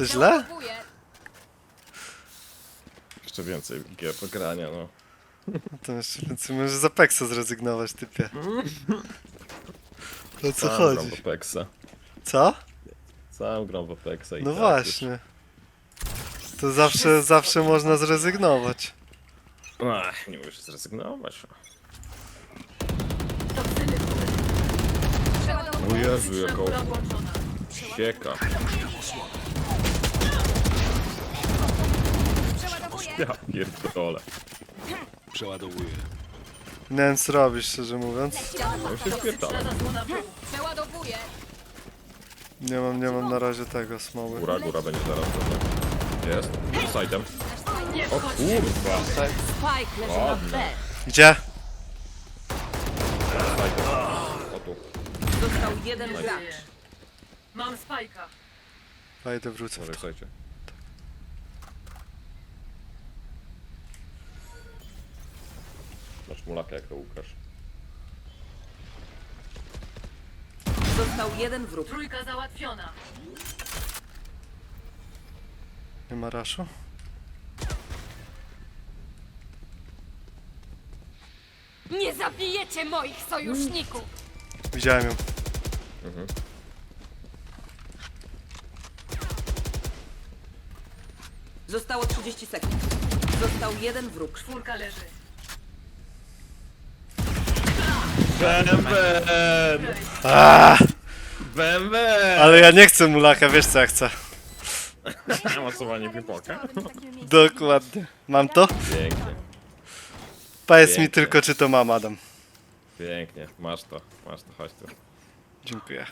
To źle? Jeszcze więcej gier do grania, no. To jeszcze więcej możesz z Apexa zrezygnować, typie. O co Sam chodzi? gram w Apexa. Co? Sam gram w Apexa i No tak właśnie. To zawsze, zawsze można zrezygnować. Już... Ach, nie musisz zrezygnować. O Jezu, jako sieka. Przeładowuję. Ja pierdolę. Przeładowuję. Co robisz, szczerze mówiąc. No się spierdolę. Przeładowuję. Nie mam, nie mam na razie tego smoły. Góra, góra będzie zaraz. dobra. Jest. Sajtem. O kurwa. Spike leży na. B. Gdzie? Sajtem. O tu. Został jeden gracz. Mam spajka. Wejdę, wrócę. Może sajcie. Masz mulaka jak to Łukasz. Został jeden wróg. Trójka załatwiona. Nie ma raszu? Nie zabijecie moich sojuszników. Widziałem ją. Zostało 30 sekund. Został jeden wróg. Czwórka leży. Bęben! Aaaa! Bęben! Ale ja nie chcę mulaka, wiesz co ja chcę. Masowanie pipoka. Dokładnie. Mam to? Pięknie, Powiedz mi Pięknie. tylko, czy to mam, Adam. pięknie. Masz to, masz to, chodź tu. Dziękuję.